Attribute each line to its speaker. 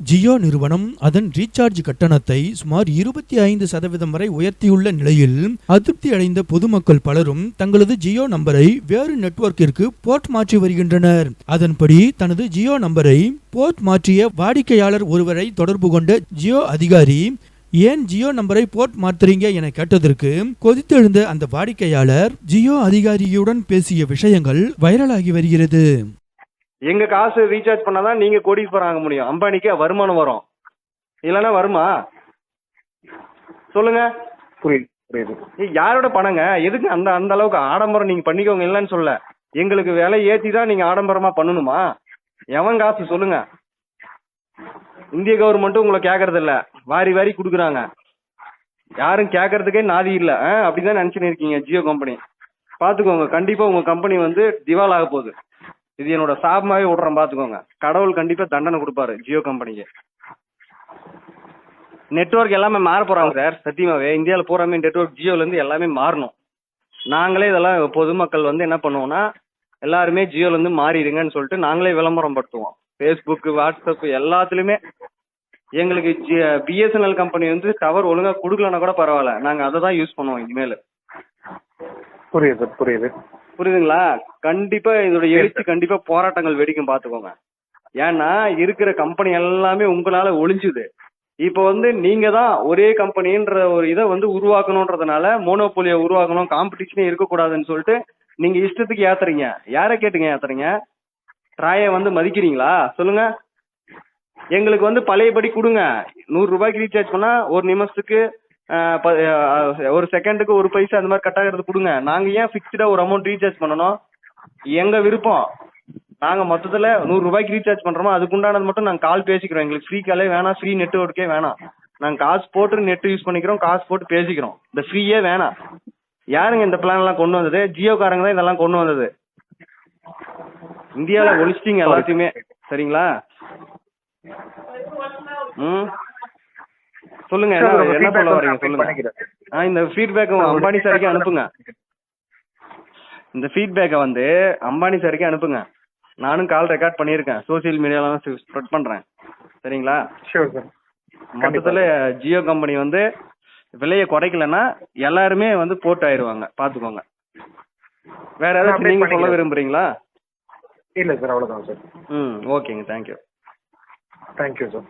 Speaker 1: ஜியோ நிறுவனம் அதன் ரீசார்ஜ் கட்டணத்தை சுமார் இருபத்தி ஐந்து சதவீதம் வரை உயர்த்தியுள்ள நிலையில் அதிருப்தி அடைந்த பொதுமக்கள் பலரும் தங்களது ஜியோ நம்பரை வேறு நெட்வொர்க்கிற்கு போர்ட் மாற்றி வருகின்றனர். அதன்படி தனது ஜியோ நம்பரை போர்ட் மாற்றிய வாடிக்கையாளர் ஒருவரை தொடர்பு கொண்ட ஜியோ அதிகாரி ஏன் ஜியோ நம்பரை போர்ட் மாத்துறீங்க என கேட்டதற்கு கொதித்தெழுந்த அந்த வாடிக்கையாளர் ஜியோ அதிகாரியுடன் பேசிய விஷயங்கள் வைரலாகி வருகிறது.
Speaker 2: எங்க காசு ரீசார்ஜ் பண்ணாதான் நீங்க கோடீஸ்வரன் ஆக முடியும். அம்பானிக்கு வருமானம் வரும். இல்லைன்னா வருமா? சொல்லுங்க.
Speaker 3: புரியுது புரியுது.
Speaker 2: யாரோட பணங்க? எதுக்கு அந்த அந்த அளவுக்கு ஆடம்பரம் நீங்க பண்ணிக்கோங்க இல்லைன்னு சொல்ல. எங்களுக்கு விலை ஏத்தி தான் நீங்க ஆடம்பரமா பண்ணணுமா? எவன் காசு? சொல்லுங்க. இந்திய கவர்மெண்ட்டும் உங்களை கேக்குறது இல்ல வாரி வாரி குடுக்குறாங்க. யாரும் கேட்கறதுக்கே நாதி இல்ல. அப்படிதான் நினைச்சுன்னு இருக்கீங்க ஜியோ கம்பெனி பாத்துக்கோங்க கண்டிப்பா உங்க கம்பெனி வந்து திவால் ஆக போகுது. இது என்னோட சாபமாவே விடுறேன் பாத்துக்கோங்க. கடவுள் கண்டிப்பா தண்டனை கொடுப்பாரு ஜியோ கம்பெனிக்கு. நெட்வொர்க் எல்லாமே மாற போறாங்க சார் சத்தியமாவே இந்தியாவில பூராமே நெட்வொர்க் ஜியோல இருந்து எல்லாமே மாறணும். நாங்களே இதெல்லாம் பொதுமக்கள் வந்து என்ன பண்ணுவோம்னா எல்லாருமே ஜியோல இருந்து மாறிடுங்கன்னு சொல்லிட்டு நாங்களே விளம்பரம் படுத்துவோம் ஃபேஸ்புக் வாட்ஸ்அப் எல்லாத்துலயுமே. எங்களுக்கு பிஎஸ்என்எல் கம்பெனி வந்து டவர் ஒழுங்கா கொடுக்கலன்னா கூட பரவாயில்ல. நாங்க அதை தான் யூஸ் பண்ணுவோம் இனிமேல்.
Speaker 3: புரியுது புரியுது.
Speaker 2: புரியுதுங்களா? கண்டிப்பா இதோட எழுச்சி கண்டிப்பா போராட்டங்கள் வெடிக்கும் பாத்துக்கோங்க. ஏன்னா இருக்கிற கம்பெனி எல்லாமே உங்களால ஒளிஞ்சுது. இப்போ வந்து நீங்க தான் ஒரே கம்பெனின்ற ஒரு இதை வந்து உருவாக்கணுன்றதுனால மோனோபோலியை உருவாக்கணும் காம்படிஷனே இருக்கக்கூடாதுன்னு சொல்லிட்டு நீங்க இஷ்டத்துக்கு ஏத்துறீங்க. யாரை கேட்டுங்க ஏத்துறீங்க? ட்ராயை வந்து மதிக்கிறீங்களா? சொல்லுங்க. எங்களுக்கு வந்து பழையபடி கொடுங்க. நூறு ரூபாய்க்கு ரீசார்ஜ் பண்ணா ஒரு நிமிஷத்துக்கு ஒரு செகண்டுக்கு ஒரு பைசா அந்த மாதிரி கட் ஆகிறது கொடுங்க. நாங்க ஏன் ஃபிக்ஸ்டா ஒரு அமௌண்ட் ரீசார்ஜ் பண்ணணும்? எங்க விருப்பம்? நாங்க மொத்தத்துல நூறு ரூபாய்க்கு ரீசார்ஜ் பண்றோமோ அதுக்குண்டானது மட்டும் நாங்க கால் பேசிக்கிறோம். எங்களுக்கு ஃப்ரீ காலே வேணாம் ஃப்ரீ நெட்ஒர்க்கே வேணாம். நாங்க காசு போட்டு நெட் யூஸ் பண்ணிக்கிறோம் காசு போட்டு பேசிக்கிறோம். இந்த ஃப்ரீயே வேணாம். யாருங்க இந்த பிளான் எல்லாம் கொண்டு வந்தது? ஜியோக்காரங்க தான் இதெல்லாம் கொண்டு வந்தது. இந்தியால ஒழிச்சிட்டீங்க எல்லாத்தையுமே. சரிங்களா? ம்? சொல்லுங்க என்ன சொல்ல வரீங்க சொல்லுங்க. ஆ இந்த ஃபீட்பேக் அம்பானி சாருக்கு அனுப்புங்க. இந்த ஃபீட்பேக்கை வந்து அம்பானி சாருக்கு அனுப்புங்க. நானும் கால் ரெக்கார்ட் பண்ணியிருக்கேன். சோஷியல் மீடியாலாம் ஸ்ப்ரெட் பண்றேன். சரிங்களா? மொத்தத்துல ஜியோ கம்பெனி வந்து விலையை குறைக்கலன்னா எல்லாருமே வந்து போட்டு ஆயிருவாங்க. பாத்துக்கோங்க. வேற
Speaker 3: நான்
Speaker 2: ஏதாச்சும்
Speaker 3: update
Speaker 2: நீங்க சொல்ல. விரும்புறீங்களா?
Speaker 3: இல்ல சார் அவ்வளவுதான் சார்
Speaker 2: ம் ஓகேங்க தேங்க்யூ
Speaker 3: தேங்க்யூ சார்